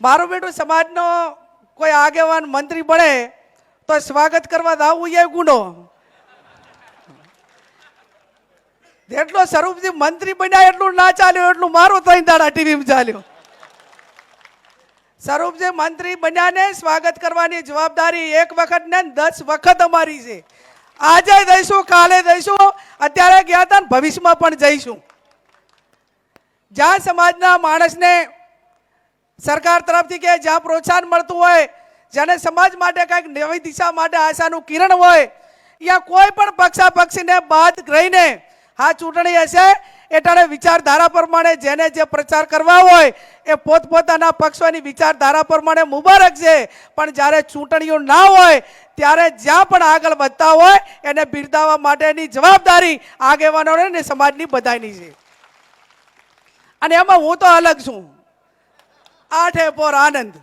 મારું બેટું સમાજનો કોઈ આગેવાન મંત્રી બને તો સ્વાગત કરવા દાવું એ ગુનો. જેટલો સ્વરૂપજી મંત્રી બન્યા એટલું ના ચાલ્યું, એટલું મારું ત્રણ દાડા ટીવીમાં ચાલ્યું. સ્વરૂપજી મંત્રી બન્યાને સ્વાગત કરવાની જવાબદારી એક વખત ને દસ વખત અમારી છે. આજે દઈશું, કાલે દઈશું, અત્યારે ગયા હતા ભવિષ્યમાં પણ જઈશું. જ્યાં સમાજના માણસને સરકાર તરફથી કે જ્યાં પ્રોત્સાહન મળતું હોય, જેને સમાજ માટે કંઈક નવી દિશા માટે આશાનું કિરણ હોય, યા કોઈ પણ પક્ષા પક્ષીને બાદ રહીને હા ચૂંટણી હશે એટલે વિચારધારા પ્રમાણે જેને જે પ્રચાર કરવા હોય, એ પોતપોતાના પક્ષોની વિચારધારા પ્રમાણે મુબારક છે. પણ જ્યારે ચૂંટણીઓ ના હોય, ત્યારે જ્યાં પણ આગળ વધતા હોય, એને બિરદાવવા માટેની જવાબદારી આગેવાનોને સમાજની બધાની છે. અને એમાં હું તો અલગ છું. આઠે પોર આનંદ.